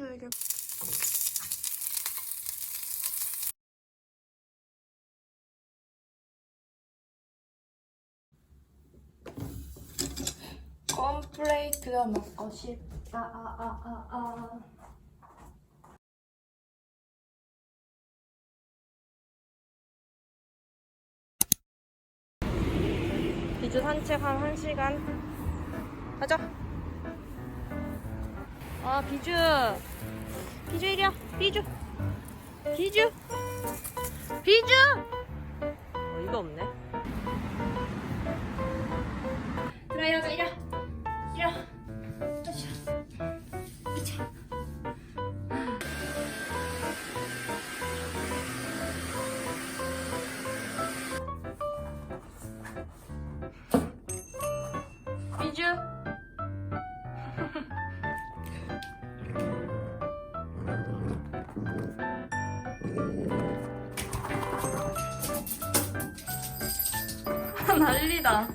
비쭈에게. 콘플레이크가 먹고 싶다. 아, 아, 아, 아. 비주 산책 한 1시간 가자 아 비주. 비주 이리야 비주. 비주. 비주! 어, 이거 없네. 일어나 이리 이 난리다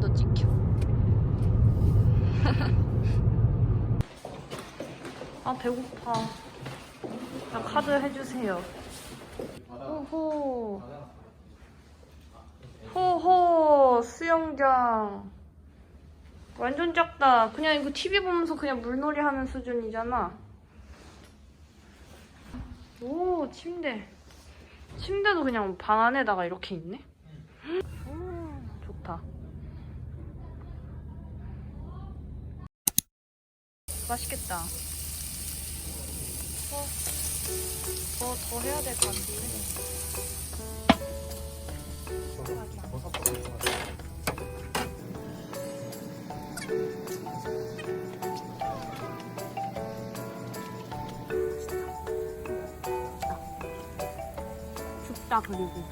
창문도 찍혀. 아 배고파. 나 카드 해주세요. 호호. 호호 수영장. 완전 작다. 그냥 이거 TV 보면서 그냥 물놀이 하는 수준이잖아. 오 침대. 침대도 그냥 방 안에다가 이렇게 있네? 음, 좋다 맛있겠다. 어, 더, 더 해야 될 것 같은데 춥다 그리고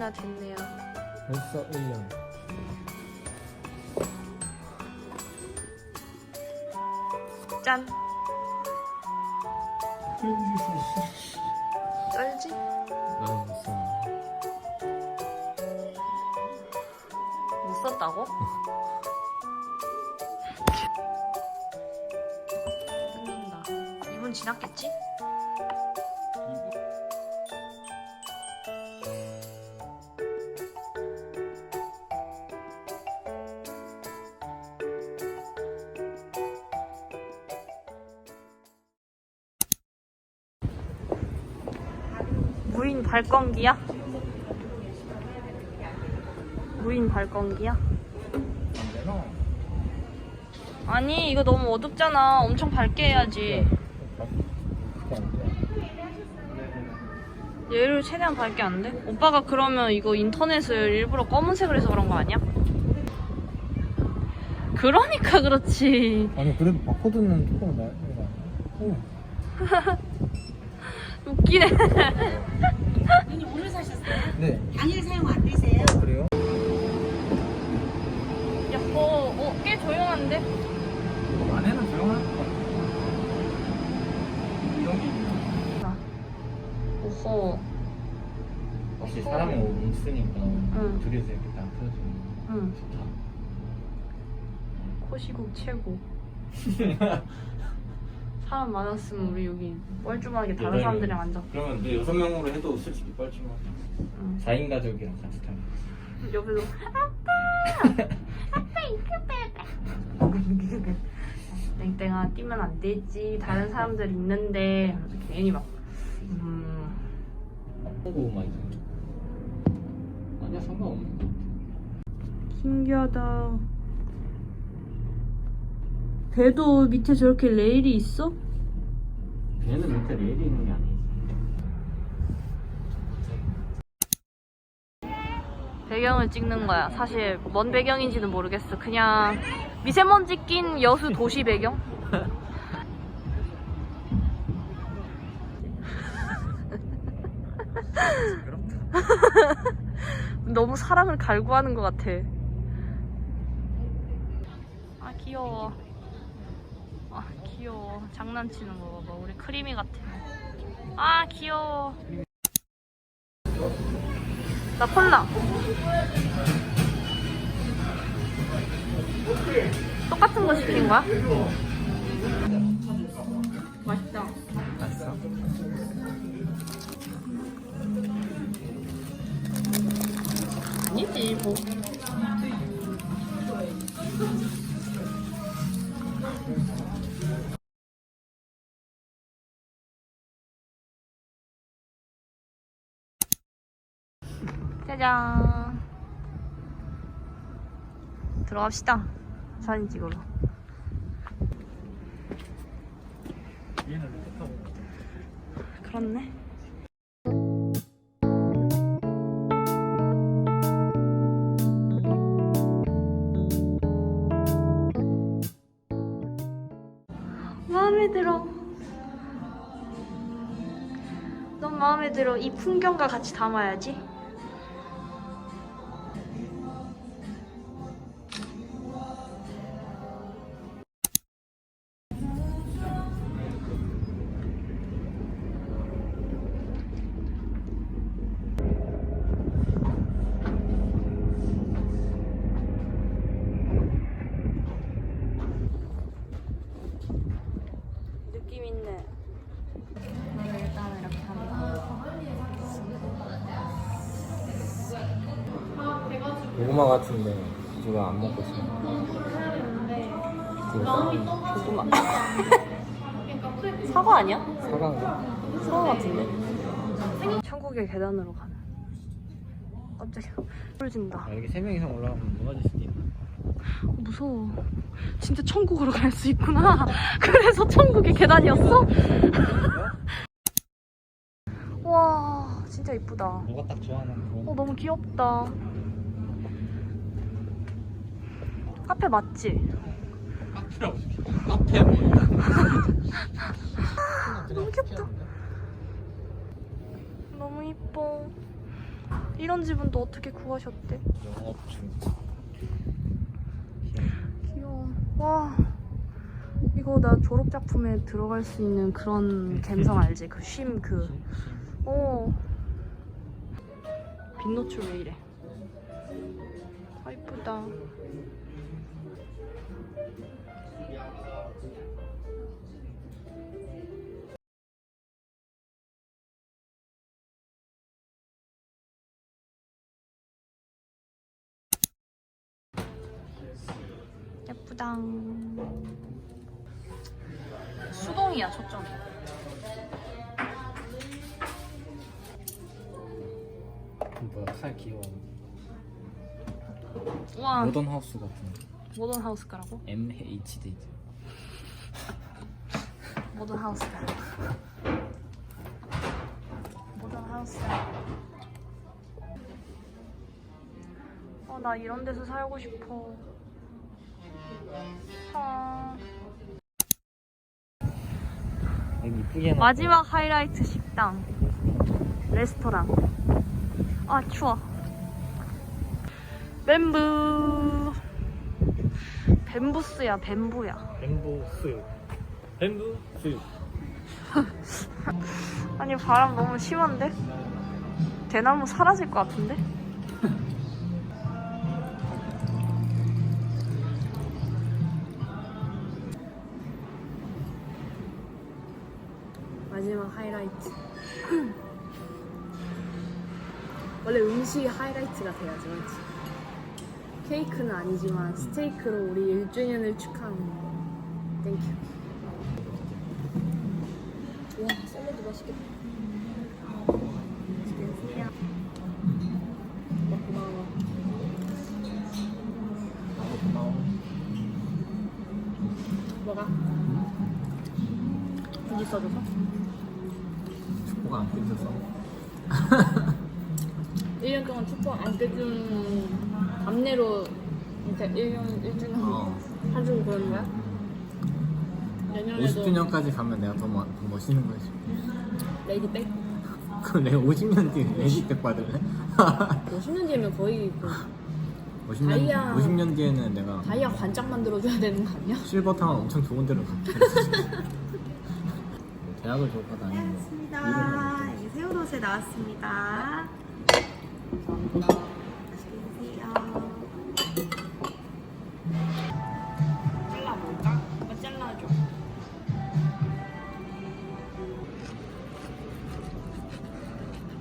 1년이나 됐네요 벌써 1년. 짠 쩔지? 너무 무서워. 못 썼다고? 끝난다 2분 지났겠지? 발광기야? 무인 발광기야? 아니 이거 너무 어둡잖아 엄청 밝게 해야지. 얘를 최대한 밝게 안 돼? 오빠가 그러면 이거 인터넷을 일부러 검은색으로 해서 그런 거 아니야? 그러니까 그렇지 아니 그래도 바코드는 조금 되는 거 아니야? 웃기네 사셨어요? 네. 당일 사용 안 되세요? 어, 그래요? 야호 어, 꽤 조용한데? 안에는 조용할 것 같아. 이런 게 오호 혹시 사람이 없으니까 응. 둘이서 이렇게 딱 펴주면 응 좋다. 코시국 최고 사람 많았으면 우리 여기 뻘쭘하게 다른 여덟 사람들이랑 명. 앉아. 그러면 내 여섯 명으로 해도 솔직히 뻘쭘하다. 응. 4인 가족이랑 같이 타면. 옆에서 땡땡아 뛰면 안 되지 다른 사람들 있는데 그래서 괜히 막 음, 막 이제. 아니야 상관없는 거. 신기하다 배도 밑에 저렇게 레일이 있어? 얘는 밑에 레일이 있는 게 아니지. 배경을 찍는 거야 사실 뭔 배경인지는 모르겠어 그냥 미세먼지 낀 여수 도시 배경? 너무 사랑을 갈구하는 것 같아. 아 귀여워. 아 귀여워. 장난치는 거 봐봐. 우리 크리미 같아. 아 귀여워. 나 콜라. 똑같은 거 시킨 거야? 맛있다. 봤어? 아니지 뭐. 짜잔. 들어갑시다. 사진 찍으러. 그렇네. 마음에 들어. 너무 마음에 들어. 이 풍경과 같이 담아야지. 천국의 계단으로 가는. 깜짝이야. 부러진다. 아, 여기 세명 이상 올라가면 무너질 수도 있나? 무서워. 진짜 천국으로 갈 수 있구나. 그래서 천국의 계단이었어? 와, 진짜 이쁘다. 너가 딱 좋아하는 그런 어, 너무 귀엽다. 카페 맞지? 카페라고 카페 뭐야? 너무 귀엽다. 너무 이뻐. 이런 집은 또 어떻게 구하셨대? 영업 중. 귀여워. 와. 이거 나 졸업 작품에 들어갈 수 있는 그런 감성 알지? 그 쉼 그. 어. 빛 노출 왜 이래? 아 이쁘다. 예쁘다. 수동이야 초점이. 뭐야 칼 귀여워. 와 모던 하우스 같은. 모던 하우스가라고? MHD. 모던 하우스가. 모던 하우스. 어, 나 이런 데서 살고 싶어. 마지막 하이라이트 식당. 레스토랑. 아, 추워. 뱀부. 뱀부스야, 뱀부야. 뱀부스. 뱀부스. 아니, 바람 너무 심한데? 대나무 사라질 것 같은데? 마지막 하이라이트. 원래 음식이 하이라이트가 돼야지, 맞지? 케이크는 아니지만 스테이크로 우리 1주년을 축하하는 거. 땡큐. 와, 샐러드 맛있겠다. 어, 고마워. 고마워. 뭐가? 굳이 써줘서? 축구가 안 끊겼어. 1년 동안 축구 안 떼준 감내로 이제 1년, 1주년 어. 사주고 그러는 거야? 내년에도 50주년까지 가면 내가 더, 멋- 더 멋있는 거지. 레이디백? 그럼 내가 50년 뒤에 레지백 받을래? 50년 뒤에면 거의 그 50년, 다이아- 50년 뒤에는 내가 다이아 관짝 만들어줘야 되는 거 아니야? 실버타운 엄청 좋은 데로 갈게. 대학을 졸업하 다니는 거. 아, 이제 새우젓에 나왔습니다. 맛있게 드세요. 잘라볼까? 오빠 잘라줘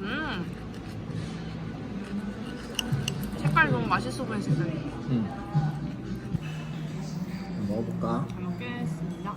음 색깔이 너무 맛있어 보이는 색깔이 응. 먹어볼까? 잘 먹겠습니다